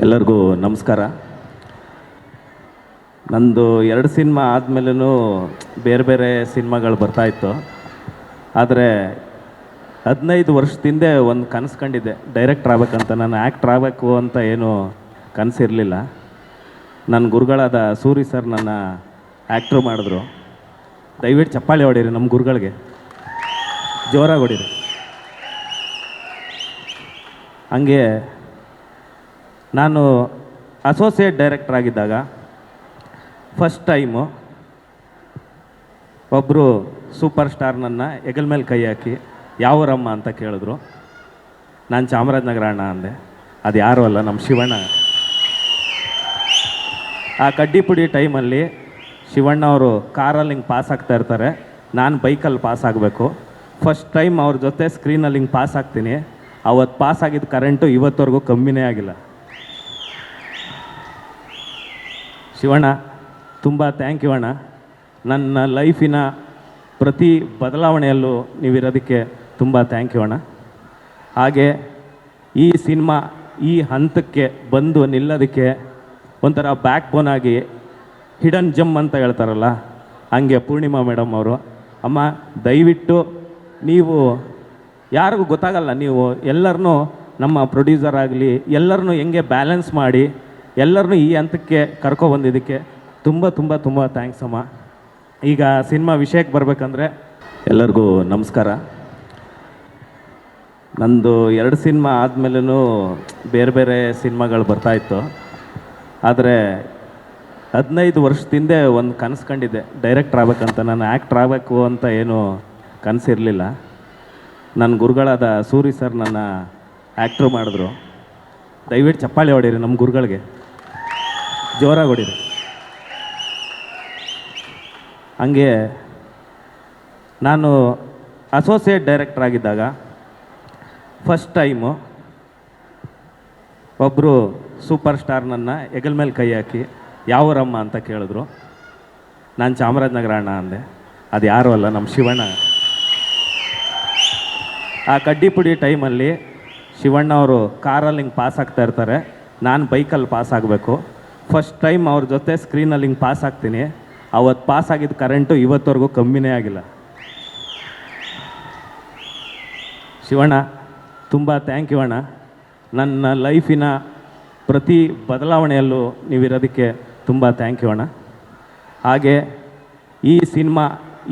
ಎಲ್ಲರಿಗೂ ನಮಸ್ಕಾರ. ನಂದು ಎರಡು ಸಿನಿಮಾ ಆದಮೇಲೂ ಬೇರೆ ಬೇರೆ ಸಿನಿಮಾಗಳು ಬರ್ತಾಯಿತ್ತು ಆದರೆ ಹದಿನೈದು ವರ್ಷದಿಂದ ಒಂದು ಕನಸು ಕಂಡಿದ್ದೆ. ಡೈರೆಕ್ಟ್ರ್ ಆಗಬೇಕಂತ. ನಾನು ಆ್ಯಕ್ಟ್ರ್ ಆಗಬೇಕು ಅಂತ ಏನು ಕನಸಿರಲಿಲ್ಲ. ನನ್ನ ಗುರುಗಳಾದ ಸೂರಿ ಸರ್ ನನ್ನ ಆ್ಯಕ್ಟ್ರು ಮಾಡಿದ್ರು. ದಯವಿಟ್ಟು ಚಪ್ಪಾಳಿ ಹೊಡೀರಿ ನಮ್ಮ ಗುರುಗಳಿಗೆ. ಜೋರಾಗಿ ಹೊಡೀರಿ. ಹಂಗೆ ನಾನು ಅಸೋಸಿಯೇಟ್ ಡೈರೆಕ್ಟರ್ ಆಗಿದ್ದಾಗ ಫಸ್ಟ್ ಟೈಮು ಒಬ್ಬರು ಸೂಪರ್ ಸ್ಟಾರ್ ನನ್ನ ಹೆಗಲ್ ಮೇಲೆ ಕೈ ಹಾಕಿ, ಯಾವರಮ್ಮ ಅಂತ ಕೇಳಿದ್ರು. ನಾನು ಚಾಮರಾಜನಗರ ಅಣ್ಣ ಅಂದೆ. ಅದು ಯಾರು ಅಲ್ಲ ನಮ್ಮ ಶಿವಣ್ಣ. ಆ ಕಡ್ಡಿಪುಡಿ ಟೈಮಲ್ಲಿ ಶಿವಣ್ಣ ಅವರು ಕಾರಲ್ಲಿ ಹಿಂಗೆ ಪಾಸ್ ಆಗ್ತಾ ಇರ್ತಾರೆ. ನಾನು ಬೈಕಲ್ಲಿ ಪಾಸ್ ಆಗಬೇಕು. ಫಸ್ಟ್ ಟೈಮ್ ಅವ್ರ ಜೊತೆ ಸ್ಕ್ರೀನಲ್ಲಿ ಹಿಂಗೆ ಪಾಸ್ ಆಗ್ತೀನಿ. ಅವತ್ತು ಪಾಸ್ ಆಗಿದ್ದ ಕರೆಂಟು ಇವತ್ತವರೆಗೂ ಕಮ್ಮಿನೇ ಆಗಿಲ್ಲ. ಶಿವಣ್ಣ, ತುಂಬ ಥ್ಯಾಂಕ್ ಯು ಅಣ್ಣ. ನನ್ನ ಲೈಫಿನ ಪ್ರತಿ ಬದಲಾವಣೆಯಲ್ಲೂ ನೀವಿರೋದಕ್ಕೆ ತುಂಬ ಥ್ಯಾಂಕ್ ಯು ಅಣ್ಣ. ಹಾಗೆ ಈ ಸಿನಿಮಾ ಈ ಹಂತಕ್ಕೆ ಬಂದು ನಿಲ್ಲೋದಕ್ಕೆ ಒಂಥರ ಬ್ಯಾಕ್ ಬೋನ್ ಆಗಿ ಹಿಡನ್ ಜಮ್ ಅಂತ ಹೇಳ್ತಾರಲ್ಲ, ಹಂಗೆ ಪೂರ್ಣಿಮಾ ಮೇಡಮ್ ಅವರು. ಅಮ್ಮ, ದಯವಿಟ್ಟು ನೀವು ಯಾರಿಗೂ ಗೊತ್ತಾಗಲ್ಲ, ನೀವು ಎಲ್ಲರನ್ನೂ ನಮ್ಮ ಪ್ರೊಡ್ಯೂಸರ್ ಆಗಲಿ ಎಲ್ಲರನ್ನೂ ಹೆಂಗೆ ಬ್ಯಾಲೆನ್ಸ್ ಮಾಡಿ ಎಲ್ಲರನ್ನೂ ಈ ಹಂತಕ್ಕೆ ಕರ್ಕೊಬಂದಿದ್ದಕ್ಕೆ ತುಂಬ ತುಂಬ ತುಂಬ ಥ್ಯಾಂಕ್ಸ್ ಅಮ್ಮ. ಈಗ ಸಿನಿಮಾ ವಿಷಯಕ್ಕೆ ಬರಬೇಕಂದ್ರೆ ಎಲ್ಲರಿಗೂ ನಮಸ್ಕಾರ. ನಂದು ಎರಡು ಸಿನಿಮಾ ಆದಮೇಲೂ ಬೇರೆ ಬೇರೆ ಸಿನಿಮಾಗಳು ಬರ್ತಾಯಿತ್ತು ಆದರೆ ಹದಿನೈದು ವರ್ಷದಿಂದ ಒಂದು ಕನಸು ಕಂಡಿದ್ದೆ ಡೈರೆಕ್ಟ್ರ್ ಆಗಬೇಕಂತ. ನಾನು ಆ್ಯಕ್ಟ್ರ್ ಆಗಬೇಕು ಅಂತ ಏನು ಕನಸಿರಲಿಲ್ಲ. ನನ್ನ ಗುರುಗಳಾದ ಸೂರಿ ಸರ್ ನನ್ನ ಆ್ಯಕ್ಟ್ರು ಮಾಡಿದ್ರು. ದಯವಿಟ್ಟು ಚಪ್ಪಾಳೆ ಹೊಡೀರಿ ನಮ್ಮ ಗುರುಗಳಿಗೆ. ಜೋರಾಗಿ ಹಂಗೆ ನಾನು ಅಸೋಸಿಯೇಟ್ ಡೈರೆಕ್ಟರ್ ಆಗಿದ್ದಾಗ ಫಸ್ಟ್ ಟೈಮು ಒಬ್ಬರು ಸೂಪರ್ ಸ್ಟಾರ್ ನನ್ನ ಹೆಗಲ ಮೇಲೆ ಕೈ ಹಾಕಿ, ಯಾವರಮ್ಮ ಅಂತ ಕೇಳಿದ್ರು. ನಾನು ಚಾಮರಾಜನಗರ ಅಣ್ಣ ಅಂದೆ. ಅದು ಯಾರೂ ಅಲ್ಲ ನಮ್ಮ ಶಿವಣ್ಣ. ಆ ಕಡ್ಡಿಪುಡಿ ಟೈಮಲ್ಲಿ ಶಿವಣ್ಣ ಅವರು ಕಾರಲ್ಲಿ ಹಿಂಗೆ ಪಾಸ್ ಆಗ್ತಾ ಇರ್ತಾರೆ. ನಾನು ಬೈಕಲ್ಲಿ ಪಾಸ್ ಆಗಬೇಕು. ಫಸ್ಟ್ ಟೈಮ್ ಅವ್ರ ಜೊತೆ ಸ್ಕ್ರೀನಲ್ಲಿ ಹಿಂಗೆ ಪಾಸ್ ಆಗ್ತೀನಿ. ಅವತ್ತು ಪಾಸ್ ಆಗಿದ್ದ ಕರೆಂಟು ಇವತ್ತವರೆಗೂ ಕಮ್ಮಿನೇ ಆಗಿಲ್ಲ. ಶಿವಣ್ಣ, ತುಂಬ ಥ್ಯಾಂಕ್ ಯು ಅಣ್ಣ. ನನ್ನ ಲೈಫಿನ ಪ್ರತಿ ಬದಲಾವಣೆಯಲ್ಲೂ ನೀವಿರೋದಕ್ಕೆ ತುಂಬ ಥ್ಯಾಂಕ್ ಯು ಅಣ್ಣ. ಹಾಗೆ ಈ ಸಿನಿಮಾ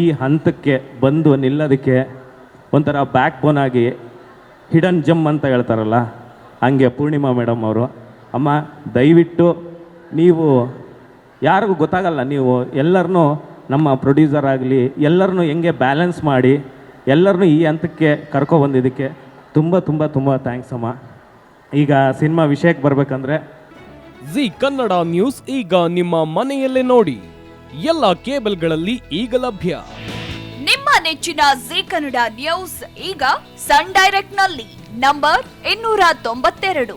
ಈ ಹಂತಕ್ಕೆ ಬಂದು ನಿಲ್ಲೋದಕ್ಕೆ ಒಂಥರ ಬ್ಯಾಕ್ ಬೋನ್ ಆಗಿ ಹಿಡನ್ ಜಮ್ ಅಂತ ಹೇಳ್ತಾರಲ್ಲ, ಹಂಗೆ ಪೂರ್ಣಿಮಾ ಮೇಡಮ್ ಅವರು. ಅಮ್ಮ, ದಯವಿಟ್ಟು ನೀವು ಯಾರಿಗೂ ಗೊತ್ತಾಗಲ್ಲ ನೀವು ಎಲ್ಲರನ್ನೂ ನಮ್ಮ ಪ್ರೊಡ್ಯೂಸರ್ ಆಗಲಿ ಎಲ್ಲರನ್ನೂ ಹೆಂಗೆ ಬ್ಯಾಲೆನ್ಸ್ ಮಾಡಿ ಎಲ್ಲರನ್ನೂ ಈ ಹಂತಕ್ಕೆ ಕರ್ಕೊಬಂದಿದ್ದಕ್ಕೆ ತುಂಬ ತುಂಬ ತುಂಬ ಥ್ಯಾಂಕ್ಸ್ ಅಮ್ಮ. ಈಗ ಸಿನಿಮಾ ವಿಷಯಕ್ಕೆ ಬರಬೇಕಂದ್ರೆ ಜಿ ಕನ್ನಡ ನ್ಯೂಸ್ ಈಗ ನಿಮ್ಮ ಮನೆಯಲ್ಲೇ ನೋಡಿ. ಎಲ್ಲ ಕೇಬಲ್ಗಳಲ್ಲಿ ಈಗ ಲಭ್ಯ. ನಿಮ್ಮ ನೆಚ್ಚಿನ ಜಿ ಕನ್ನಡ ನ್ಯೂಸ್ ಈಗ ಸನ್ ಡೈರೆಕ್ಟ್ನಲ್ಲಿ ನಂಬರ್ ಇನ್ನೂರ ತೊಂಬತ್ತೆರಡು.